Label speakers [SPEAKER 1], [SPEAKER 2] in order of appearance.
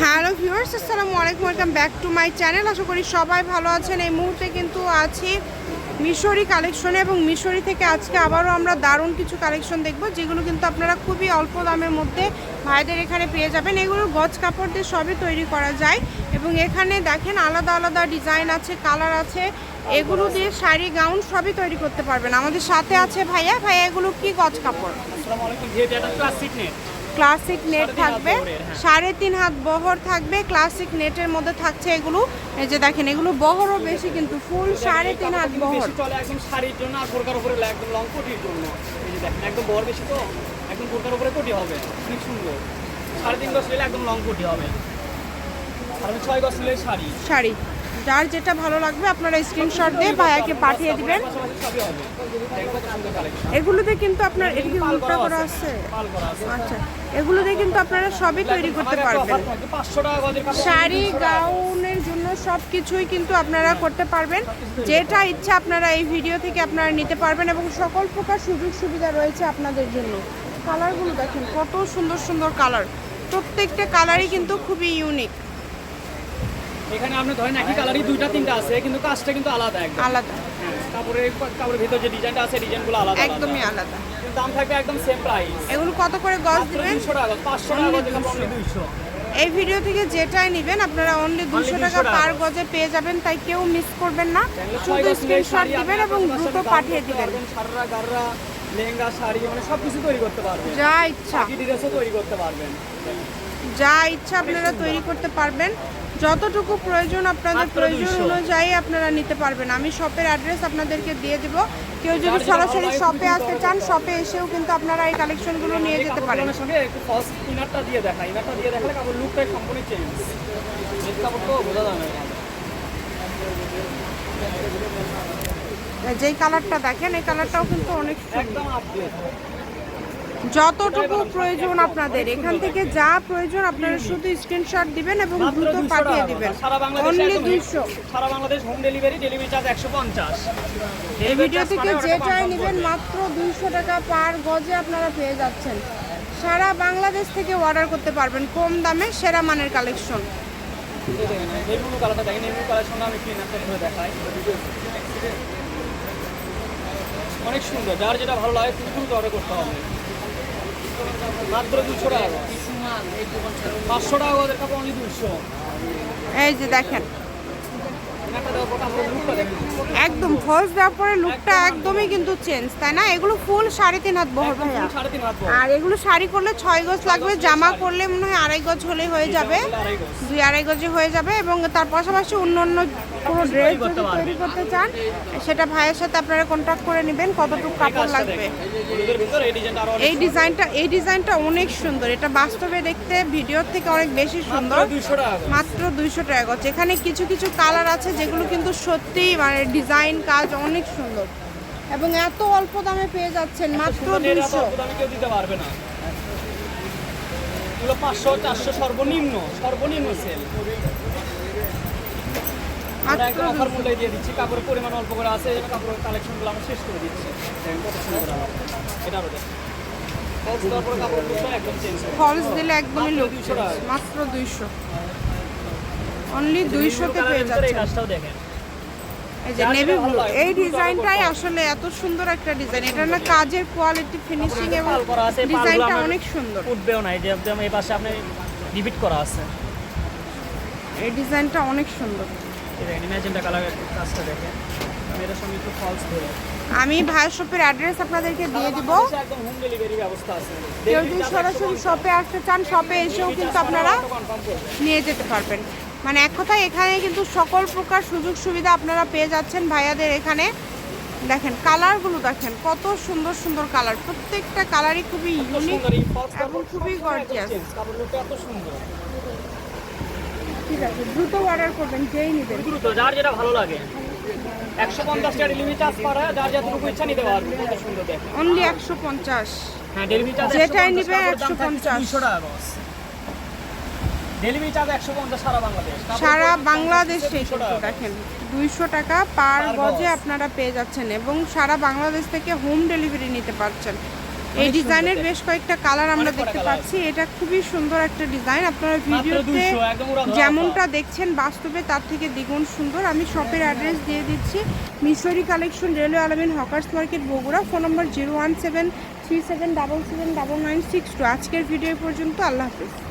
[SPEAKER 1] Hello viewers, আসসালামু আলাইকুম, welcome back to my channel. আশা করি সবাই ভালো আছেন। এই মুহূর্তে কিন্তু আছি মিশরি কালেকশনে এবং মিশরি থেকে আজকে আবারও আমরা দারুণ কিছু কালেকশন দেখব, যেগুলো কিন্তু আপনারা খুবই অল্প দামের মধ্যে ভাইদের এখানে পেয়ে যাবেন। এগুলো গজ কাপড় দিয়ে সবই তৈরি করা যায় এবং এখানে দেখেন আলাদা আলাদা ডিজাইন আছে, কালার আছে। এগুলো দিয়ে শাড়ি, গাউন সবই তৈরি করতে পারবেন। আমাদের সাথে আছে ভাইয়া। ভাইয়া, এগুলো কি গজ কাপড়?
[SPEAKER 2] ক্লাসিক নেট
[SPEAKER 1] থাকবে।
[SPEAKER 2] হ্যাঁ।
[SPEAKER 1] সাড়ে তিন হাত বহর থাকবে। ক্লাসিক নেটের মধ্যে থাকছে এগুলো। এই যে দেখেন এগুলো বহরও বেশি কিন্তু ফুল সাড়ে তিন হাত বহর।
[SPEAKER 2] চলে একদম শাড়ির জন্য আর বোরকার উপরে একদম লং কোটির জন্য। এই যে দেখেন একদম বড় বেশি তো? একদম বোরকার উপরে কোটি হবে। অনেক সুন্দর। সাড়ে তিন গজ নিলে একদম লং কোটি হবে। আর ছয় গজ নিলে শাড়ি
[SPEAKER 1] শাড়ি যার যেটা ভালো লাগবে আপনারা স্ক্রিনশট দিয়ে ভাইয়াকে পাঠিয়ে দিবেন। এগুলোতে কিন্তু আপনার এটা কি উল্টা করা আছে। আচ্ছা। এগুলোতে কিন্তু আপনারা সবই তৈরি করতে পারবেন। শাড়ি গাউনের জন্য সব কিছুই কিন্তু আপনারা করতে পারবেন। যেটা ইচ্ছা আপনারা এই ভিডিও থেকে আপনারা নিতে পারবেন এবং সকল প্রকার সুযোগ সুবিধা রয়েছে আপনাদের জন্য। কালারগুলো দেখেন কত সুন্দর সুন্দর কালার। প্রত্যেকটা কালারই কিন্তু খুবই ইউনিক
[SPEAKER 2] এখানে আপনি ধরেন একই কালারই দুইটা তিনটা আছে কিন্তু কাজটা কিন্তু আলাদা একদম।
[SPEAKER 1] আলাদা।
[SPEAKER 2] হ্যাঁ, কাপড়ের কাপড়ের ভিতর যে ডিজাইনটা আছে ডিজাইনগুলো আলাদা
[SPEAKER 1] একদমই আলাদা।
[SPEAKER 2] কিন্তু দাম থাকবে একদম সেম প্রাইস
[SPEAKER 1] এগুলো কত করে গজ দিবেন?
[SPEAKER 2] 200 টাকা 500 টাকা কাপড় 200
[SPEAKER 1] এই ভিডিও থেকে যেটাই নেবেন আপনারা অনলি দুশো টাকা। পার গজে পেয়ে যাবেন তাই কেউ মিস করবেন না। শুধু
[SPEAKER 2] গজ
[SPEAKER 1] স্ক্রিনশট দিবেন এবং দ্রুত পাঠিয়ে দিবেন।
[SPEAKER 2] লেহেঙ্গা শাড়ি মানে সব কিছু তৈরি করতে পারবেন।
[SPEAKER 1] যা ইচ্ছা।
[SPEAKER 2] তৈরি করতে পারবেন।
[SPEAKER 1] যা ইচ্ছা আপনারা তৈরি করতে পারবেন। যতটুকু প্রয়োজন আপনাদের প্রয়োজন অনুযায়ী আপনারা নিতে পারবেন। আমি শপের অ্যাড্রেস আপনাদেরকে দিয়ে দেব। কেউ যদি সরাসরি শপে আসতে চান শপে এসেও কিন্তু আপনারা এই কালেকশনগুলো নিয়ে যেতে পারেন।
[SPEAKER 2] কাপড়গুলোর সঙ্গে একটু ফলস ইনারটা দিয়ে দেখা। ইনারটা দিয়ে দেখালে কাপড় লুকটাই সম্পূর্ণ চেঞ্জ কাপড় তো বোঝা যায় না
[SPEAKER 1] যেই কালারটা দেখেন এই কালারটাও কিন্তু অনেক
[SPEAKER 2] একদম আপডেট
[SPEAKER 1] যতটুকু প্রয়োজন আপনাদের এখান থেকে যা প্রয়োজন আপনারা শুধু স্ক্রিনশট দিবেন এবং দ্রুত পাঠিয়ে দিবেন। অনলি দুইশো
[SPEAKER 2] সারা Bangladesh home delivery delivery charge 150
[SPEAKER 1] এই ভিডিও থেকে
[SPEAKER 2] মানে
[SPEAKER 1] যেটাই নেবেন মাত্র দুইশো টাকা পার গজে আপনারা পেয়ে যাচ্ছেন। সারা বাংলাদেশ থেকে অর্ডার করতে পারবেন কম দামে সেরা মানের কালেকশন
[SPEAKER 2] কালারটা দেখেন আমি দেখাই। অনেক সুন্দর যার যেটা ভালো লাগে খুব দ্রুত অর্ডার করতে হবে। মাত্র দুশো টাকা। পাঁচশো টাকা ওদের কাপড় অনলি দুশো।
[SPEAKER 1] এই যে দেখেন। একদম ফলস দেওয়ার পরে লুকটা একদমই কিন্তু চেঞ্জ তাই না? এগুলো ফুল সাড়ে তিন হাত বহর ভাইয়া। আর এগুলো শাড়ি করলে ছয় গজ লাগবে জামা করলে মনে হয় আড়াই গজ হলে হয়ে যাবে। দুই আড়াই গজে হয়ে যাবে এবং তার পাশাপাশি অন্য অন্য কোনো ড্রেস যদি তৈরি করতে চান সেটা ভাইয়ের সাথে আপনারা কন্ট্যাক্ট করে নেবেন কতটুকু কাপড় লাগবে।
[SPEAKER 2] এই ডিজাইনটা
[SPEAKER 1] এই ডিজাইনটা অনেক সুন্দর। এটা বাস্তবে দেখতে ভিডিওর থেকে অনেক বেশি সুন্দর। মাত্র দুইশো টাকা গজ। এখানে কিছু কিছু কালার আছে যেগুলো কিন্তু সত্যি মানে ডিজাইন কাজ অনেক সুন্দর। এবং এত অল্প দামে পেয়ে যাচ্ছেন মাত্র দুইশো।
[SPEAKER 2] দামে কেউ দিতে পারবে না। এগুলো পাঁচশো চারশো সর্বনিম্ন সর্বনিম্ন সেল আমরা
[SPEAKER 1] মাত্র
[SPEAKER 2] একদম অফার মূল্যে দিয়ে দিচ্ছি কাপড়ের পরিমাণ অল্প করে আছে এই কাপড়ের কালেকশনগুলো আমরা শেষ করে দিচ্ছি। কত সুন্দর এটা আরও ফলস দেওয়ার পরে কাপড়ের লুকটা একদম চেঞ্জ
[SPEAKER 1] ফলস দিলে একদমই
[SPEAKER 2] মাত্র
[SPEAKER 1] লুক
[SPEAKER 2] 200
[SPEAKER 1] মাত্র দুইশো। অনলি দুইশোতে পেয়ে
[SPEAKER 2] এই
[SPEAKER 1] যাচ্ছেন।
[SPEAKER 2] কাজটাও দেখেন।
[SPEAKER 1] এই যে নেভি ব্লু এই ডিজাইনটাই আসলে এত সুন্দর একটা ডিজাইন এটা না কাজের কোয়ালিটি ফিনিশিং এবং ডিজাইনটা অনেক সুন্দর।
[SPEAKER 2] উঠবেও না এই যে একদম এই পাশে আপনি রিপিট করা আছে।
[SPEAKER 1] এই ডিজাইনটা অনেক সুন্দর।
[SPEAKER 2] এই দেখেন ইমাজিনটা কালার কাজটা দেখেন। আমি
[SPEAKER 1] ভাইয়ের শপের অ্যাড্রেস আপনাদেরকে দিয়ে দিব। কেউ যদি সরাসরি শপে আসতে চান শপে এসেও কিন্তু আপনারা নিয়ে যেতে পারবেন। মানে এক কথায় এখানে কিন্তু সকল প্রকার সুযোগ সুবিধা আপনারা পেয়ে যাচ্ছেন ভাইয়াদের এখানে। দেখেন কালারগুলো দেখেন কত সুন্দর সুন্দর কালার প্রত্যেকটা কালারই খুবই ইউনিক এবং খুবই গর্জিয়াস ঠিক আছে দ্রুত অর্ডার করবেন যেই নেবেন।
[SPEAKER 2] দ্রুত যার যেটা ভালো লাগে। একশো পঞ্চাশ টাকা ডেলিভারি চার্জ করা যার যতটুকু ইচ্ছা নিতে পারবে। কত সুন্দর দেখ
[SPEAKER 1] অনলি একশো পঞ্চাশ।
[SPEAKER 2] হ্যাঁ ডেলিভারি চার্জ
[SPEAKER 1] যেটাই নিবে 150
[SPEAKER 2] দুশো টাকা বস ডেলিভারি চার্জ একশো পঞ্চাশ সারা বাংলাদেশ।
[SPEAKER 1] সারা বাংলাদেশে
[SPEAKER 2] 200
[SPEAKER 1] কিন্তু
[SPEAKER 2] টাকা।
[SPEAKER 1] দেখেন দুইশো টাকা পার
[SPEAKER 2] পার
[SPEAKER 1] গজে আপনারা পেয়ে যাচ্ছেন এবং সারা বাংলাদেশ থেকে হোম ডেলিভারি নিতে পারছেন। এই ডিজাইনের বেশ কয়েকটা কালার আমরা দেখতে পাচ্ছি। এটা খুবই সুন্দর একটা ডিজাইন। আপনারা ভিডিওতে
[SPEAKER 2] 200 একদম ওরা ধরা
[SPEAKER 1] যেমনটা দেখছেন বাস্তবে তার থেকে দ্বিগুণ সুন্দর। আমি শপের অ্যাড্রেস দিয়ে দিচ্ছি। মিশরি কালেকশন রেলওয়ে আলমিন hawkers market Bogura. Phone number zero one seven three seven double seven double nine six two. আজকের ভিডিও পর্যন্ত আল্লাহ হাফিজ।